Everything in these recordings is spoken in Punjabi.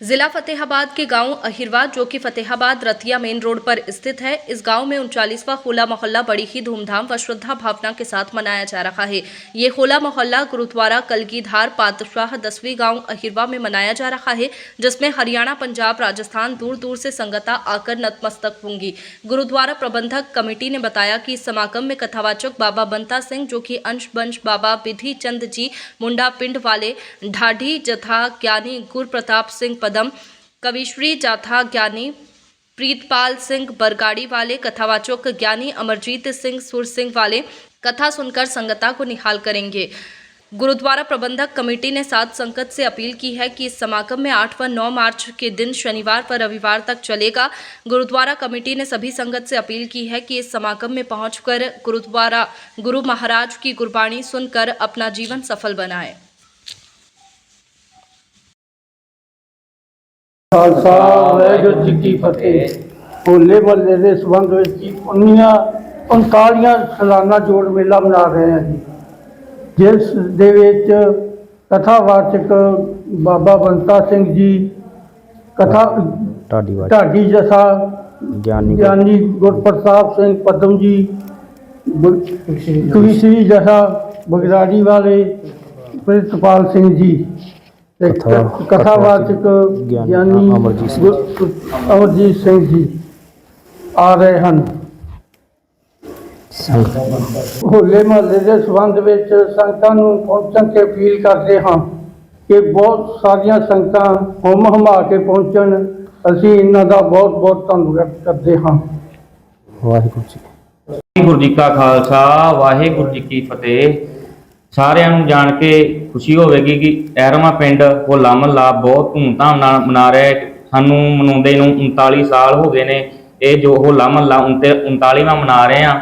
जिला फतेहाबाद के गाँव अहिरवा जो कि फतेहाबाद रतिया मेन रोड पर स्थित है, इस गाँव में उनचालीसवां होला मोहल्ला बड़ी ही धूमधाम व श्रद्धा भावना के साथ मनाया जा रहा है। ये होला मोहल्ला गुरुद्वारा, कलगीधार, पातशाह, दसवीं गाँव अहिरवा में मनाया जा रहा है, जिसमें हरियाणा, पंजाब, राजस्थान दूर दूर से संगता आकर नतमस्तक होंगी। गुरुद्वारा प्रबंधक कमेटी ने बताया कि इस समागम में कथावाचक बाबा बंता सिंह, जो कि अंश बंश बाबा विधि चंद जी, मुंडा पिंड वाले ढाढी जथा ज्ञानी गुर प्रताप सिंह पदम। कविश्री जाथा ज्ञानी प्रीतपाल सिंह बरगाड़ी वाले, कथावाचक ज्ञानी अमरजीत सिंह सुर सिंह वाले, कथा सुनकर संगता को निहाल करेंगे। गुरुद्वारा प्रबंधक कमेटी ने सात संगत से अपील की है कि इस समागम में 8 व 9 मार्च के दिन शनिवार पर रविवार तक चलेगा। गुरुद्वारा कमेटी ने सभी संगत से अपील की है कि इस समागम में पहुंचकर गुरुद्वारा गुरु महाराज की गुरबाणी सुनकर अपना जीवन सफल बनाएँ। ਖਾਲਸਾ ਵਾਹਿਗੁਰੂ ਜੀ ਕੀ ਫਤਿਹ। ਹੋਲੇ ਮਹੱਲੇ ਦੇ ਸੰਬੰਧ ਵਿੱਚ ਜੀ 19 39 ਸਾਲਾਨਾ ਜੋੜ ਮੇਲਾ ਮਨਾ ਰਹੇ ਹਾਂ ਜੀ। ਜਿਸ ਦੇ ਵਿੱਚ ਕਥਾਵਾਚਕ ਬਾਬਾ ਬੰਤਾ ਸਿੰਘ ਜੀ ਕਥਾ ਢਾਡੀ ਢਾਡੀ ਜਸਾ ਗਿਆਨੀ ਗਿਆਨੀ ਗੁਰਪ੍ਰਤਾਪ ਸਿੰਘ ਪਦਮ ਜੀ ਕਵਿਸ਼ਰੀ ਜਸਾ ਬਗਦਾੜੀ ਵਾਲੇ ਪ੍ਰਿਤਪਾਲ ਸਿੰਘ ਜੀ। ਕਥਾ- ਕਥਾਵਾਚਕ ਗਿਆਨੀ ਗਿਆਨੀ ਅਮਰਜੀਤ ਸਿੰਘ। ਗੁਰ- ਅਮਰਜੀਤ ਸਿੰਘ ਜੀ ਆ ਰਹੇ ਹਨ। ਸੰਗਤ। ਹੋਲੇ ਮਹੱਲੇ ਦੇ ਸੰਬੰਧ ਵਿੱਚ ਸੰਗਤਾਂ ਨੂੰ ਪਹੁੰਚਣ ਤੇ ਅਪੀਲ ਕਰਦੇ ਹਾਂ ਕਿ ਬਹੁਤ ਸਾਰੀਆਂ ਸੰਗਤਾਂ ਹੁਮ ਹਮਾ ਕੇ ਪਹੁੰਚਣ। ਅਸੀਂ ਇਹਨਾਂ ਦਾ ਬਹੁਤ ਬਹੁਤ ਧੰਨਵਾਦ ਕਰਦੇ ਹਾਂ। ਵਾਹਿਗੁਰੂ ਜੀ ਵਾਹਿਗੁਰੂ ਜੀ ਕਾ ਖਾਲਸਾ ਵਾਹਿਗੁਰੂ ਜੀ ਕੀ ਫਤਿਹ। ਸਾਰਿਆਂ ਨੂੰ ਜਾਣ ਕੇ ਖੁਸ਼ੀ ਹੋਵੇਗੀ ਕਿ ਐਰਮਾ ਪਿੰਡ ਹੋਲਾ ਮਹੱਲਾ ਬਹੁਤ ਧੂਮਧਾਮ ਨਾਲ ਮਨਾ ਰਿਹਾ ਹੈ। ਸਾਨੂੰ ਮਨਾਉਂਦੇ ਨੂੰ 39 ਸਾਲ ਹੋ ਗਏ ਨੇ। ਇਹ ਜੋ ਹੋਲਾ ਮਹੱਲਾ 39ਵਾਂ ਮਨਾ ਰਹੇ ਆ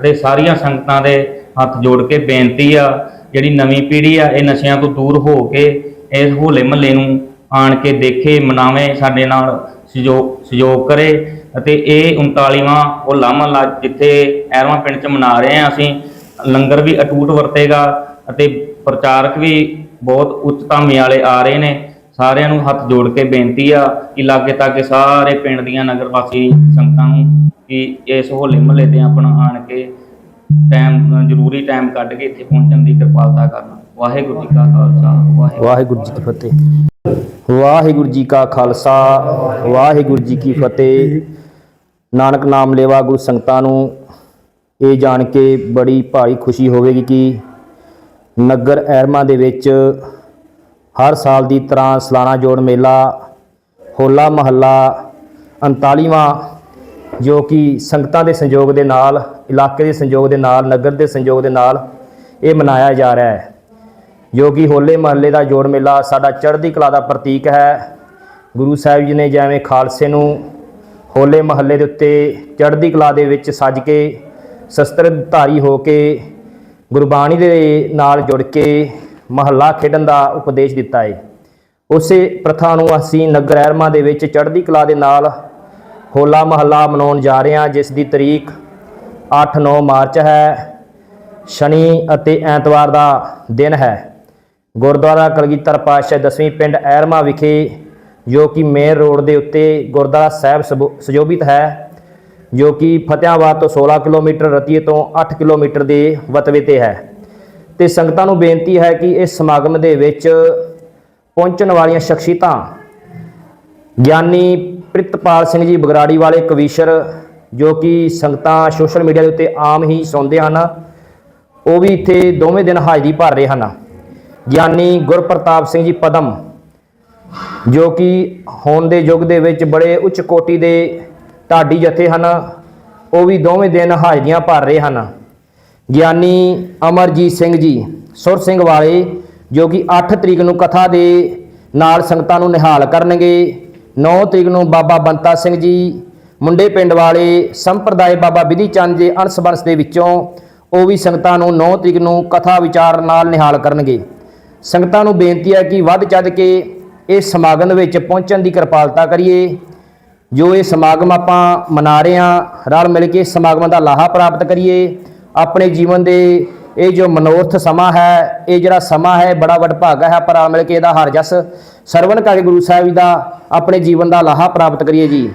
ਅਤੇ ਸਾਰੀਆਂ ਸੰਗਤਾਂ ਦੇ ਹੱਥ ਜੋੜ ਕੇ ਬੇਨਤੀ ਆ, ਜਿਹੜੀ ਨਵੀਂ ਪੀੜ੍ਹੀ ਆ, ਇਹ ਨਸ਼ਿਆਂ ਤੋਂ ਦੂਰ ਹੋ ਕੇ ਇਸ ਹੋਲੇ ਮਹੱਲੇ ਨੂੰ ਆਣ ਕੇ ਦੇਖੇ, ਮਨਾਵੇ, ਸਾਡੇ ਨਾਲ ਸਹਿਯੋਗ ਸਹਿਯੋਗ ਕਰੇ ਅਤੇ ਇਹ 39ਵਾਂ ਹੋਲਾ ਮਹੱਲਾ ਜਿੱਥੇ ਐਰਵਾਂ ਪਿੰਡ ਚ ਮਨਾ ਰਹੇ ਹਾਂ ਅਸੀਂ, ਲੰਗਰ ਵੀ ਅਟੂਟ ਵਰਤੇਗਾ। ਅਤੇ ਪ੍ਰਚਾਰਕ ਵੀ ਬਹੁਤ ਉੱਚ ਧਾਮੇ ਵਾਲੇ ਆ ਰਹੇ ਨੇ। ਸਾਰਿਆਂ ਨੂੰ ਹੱਥ ਜੋੜ ਕੇ ਬੇਨਤੀ ਆ ਕਿ ਲਾਗੇ ਤਾਗੇ ਸਾਰੇ ਪਿੰਡ ਦੀਆਂ ਨਗਰ ਵਾਸੀ ਸੰਗਤਾਂ ਨੂੰ ਕਿ ਇਸ ਹੋਲੇ ਮਹੱਲੇ ਤੇ ਆਪਣਾ ਆਣ ਕੇ ਟਾਈਮ ਜ਼ਰੂਰੀ ਟਾਈਮ ਕੱਢ ਕੇ ਇੱਥੇ ਪਹੁੰਚਣ ਦੀ ਕਿਰਪਾਲਤਾ ਕਰਨਾ। ਵਾਹਿਗੁਰੂ ਜੀ ਕਾ ਖਾਲਸਾ ਵਾਹਿਗੁਰੂ ਵਾਹਿਗੁਰੂ ਜੀ ਕੀ ਫਤਿਹ। ਵਾਹਿਗੁਰੂ ਜੀ ਕਾ ਖਾਲਸਾ ਵਾਹਿਗੁਰੂ ਜੀ ਕੀ ਫਤਿਹ। ਨਾਨਕ ਨਾਮ ਲੈਵਾ ਗੁਰੂ ਸੰਗਤਾਂ ਨੂੰ। ਇਹ ਜਾਣ ਕੇ ਬੜੀ ਭਾਰੀ ਖੁਸ਼ੀ ਹੋਵੇਗੀ ਕਿ ਨਗਰ ਐਰਮਾ ਦੇ ਵਿੱਚ ਹਰ ਸਾਲ ਦੀ ਤਰ੍ਹਾਂ ਸਾਲਾਨਾ ਜੋੜ ਮੇਲਾ, ਹੋਲਾ ਮਹੱਲਾ 39ਵਾਂ ਜੋ ਕਿ ਸੰਗਤਾਂ ਦੇ ਸੰਯੋਗ ਦੇ ਨਾਲ, ਇਲਾਕੇ ਦੇ ਸੰਯੋਗ ਦੇ ਨਾਲ, ਨਗਰ ਦੇ ਸੰਯੋਗ ਦੇ ਨਾਲ ਇਹ ਮਨਾਇਆ ਜਾ ਰਿਹਾ ਹੈ। ਜੋ ਕਿ ਹੋਲੇ ਮਹੱਲੇ ਦਾ ਜੋੜ ਮੇਲਾ ਸਾਡਾ ਚੜ੍ਹਦੀ ਕਲਾ ਦਾ ਪ੍ਰਤੀਕ ਹੈ। ਗੁਰੂ ਸਾਹਿਬ ਜੀ ਨੇ ਜਿਵੇਂ ਖਾਲਸੇ ਨੂੰ ਹੋਲੇ ਮਹੱਲੇ ਦੇ ਉੱਤੇ ਚੜ੍ਹਦੀ ਕਲਾ ਦੇ ਵਿੱਚ ਸੱਜ ਕੇ ਸ਼ਸਤਰ ਧਾਰੀ ਹੋ ਕੇ ਗੁਰਬਾਣੀ ਦੇ ਨਾਲ ਜੁੜ ਕੇ ਮਹੱਲਾ ਖੇਡਣ ਦਾ ਉਪਦੇਸ਼ ਦਿੱਤਾ ਹੈ ਉਸੇ ਪ੍ਰਥਾ ਨੂੰ ਅਸੀਂ ਨਗਰ ਐਰਮਾ ਦੇ ਵਿੱਚ ਚੜ੍ਹਦੀ ਕਲਾ ਦੇ ਨਾਲ ਹੋਲਾ ਮਹੱਲਾ ਮਨਾਉਣ ਜਾ ਰਹੇ ਹਾਂ, ਜਿਸ ਦੀ ਤਰੀਕ 8-9 ਮਾਰਚ ਹੈ। ਸ਼ਨੀ ਅਤੇ ਐਤਵਾਰ ਦਾ ਦਿਨ ਹੈ। ਗੁਰਦੁਆਰਾ ਕਲਗੀਧਰ ਪਾਤਸ਼ਾਹ ਦਸਵੀਂ ਪਿੰਡ ਐਰਮਾ ਵਿਖੇ ਜੋ ਕਿ ਮੇਨ ਰੋਡ ਦੇ ਉੱਤੇ ਗੁਰਦੁਆਰਾ ਸਾਹਿਬ ਸਬੋ- ਸੁਜੋਭਿਤ ਹੈ। ਜੋ ਕਿ ਫਤਿਆਬਾਦ ਤੋਂ 16 ਕਿਲੋਮੀਟਰ ਰਤੀਏ ਤੋਂ 8 ਕਿਲੋਮੀਟਰ ਦੇ ਵਤਵੇ ਤੇ ਹੈ। ਤੇ ਸੰਗਤਾਂ ਨੂੰ ਬੇਨਤੀ ਹੈ ਕਿ ਇਸ ਸਮਾਗਮ ਦੇ ਵਿੱਚ ਪਹੁੰਚਣ ਵਾਲੀਆਂ ਸ਼ਖਸੀਅਤਾਂ, ਗਿਆਨੀ ਪ੍ਰਿਤਪਾਲ ਸਿੰਘ ਜੀ ਬਗਰਾੜੀ ਵਾਲੇ ਕਵੀਸ਼ਰ, ਜੋ ਕਿ ਸੰਗਤਾਂ ਸੋਸ਼ਲ ਮੀਡੀਆ ਦੇ ਉੱਤੇ ਆਮ ਹੀ ਸੁਣਦੇ ਹਨ, ਉਹ ਵੀ ਇੱਥੇ ਦੋਵੇਂ ਦਿਨ ਹਾਜ਼ਰੀ ਭਰ ਰਹੇ ਹਨ। ਗਿਆਨੀ ਗੁਰਪ੍ਰਤਾਪ ਸਿੰਘ ਜੀ ਪਦਮ, ਜੋ ਕਿ ਹੁਣ ਦੇ ਯੁੱਗ ਦੇ ਵਿੱਚ ਬੜੇ ਉੱਚ ਕੋਟੀ ਦੇ ਢਾਡੀ ਜਥੇ ਹਨ, ਉਹ ਵੀ ਦੋਵੇਂ ਦਿਨ ਹਾਜ਼ਰੀਆਂ ਭਰ ਰਹੇ ਹਨ। ਗਿਆਨੀ ਅਮਰਜੀਤ ਸਿੰਘ ਜੀ, ਸੁਰ ਸਿੰਘ ਵਾਲੇ, ਜੋ ਕਿ 8 ਤਰੀਕ ਨੂੰ ਕਥਾ ਦੇ ਨਾਲ ਸੰਗਤਾਂ ਨੂੰ ਨਿਹਾਲ ਕਰਨਗੇ। 9 ਤਰੀਕ ਨੂੰ ਬਾਬਾ ਬੰਤਾ ਸਿੰਘ ਜੀ, ਮੁੰਡੇ ਪਿੰਡ ਵਾਲੇ ਸੰਪਰਦਾਇ ਬਾਬਾ ਵਿਧੀ ਚੰਦ ਦੇ ਅੰਸ਼ ਬੰਸ ਦੇ ਵਿੱਚੋਂ ਉਹ ਵੀ ਸੰਗਤਾਂ ਨੂੰ 9 ਤਰੀਕ ਨੂੰ ਕਥਾ ਵਿਚਾਰ ਨਾਲ ਨਿਹਾਲ ਕਰਨਗੇ। ਸੰਗਤਾਂ ਨੂੰ ਬੇਨਤੀ ਹੈ ਕਿ ਵੱਧ ਚੱਦ ਕੇ ਇਸ ਸਮਾਗਮ ਵਿੱਚ ਪਹੁੰਚਣ ਦੀ ਕਿਰਪਾਲਤਾ ਕਰੀਏ। ਜੋ ਇਹ ਸਮਾਗਮ ਆਪਾਂ ਮਨਾ ਰਹੇ ਹਾਂ, ਰਲ ਮਿਲ ਕੇ ਇਸ ਸਮਾਗਮਾਂ ਦਾ ਲਾਹਾ ਪ੍ਰਾਪਤ ਕਰੀਏ। ਆਪਣੇ ਜੀਵਨ ਦੇ ਇਹ ਜੋ ਮਨੋਰਥ ਸਮਾਂ ਹੈ, ਇਹ ਜਿਹੜਾ ਸਮਾਂ ਹੈ, ਬੜਾ ਵਡਭਾਗਾ ਹੈ ਪਰ ਰਲ ਮਿਲ ਕੇ ਇਹਦਾ ਹਰ ਜਸ ਸਰਵਨ ਕਰਕੇ ਗੁਰੂ ਸਾਹਿਬ ਜੀ ਦਾ ਆਪਣੇ ਜੀਵਨ ਦਾ ਲਾਹਾ ਪ੍ਰਾਪਤ ਕਰੀਏ ਜੀ।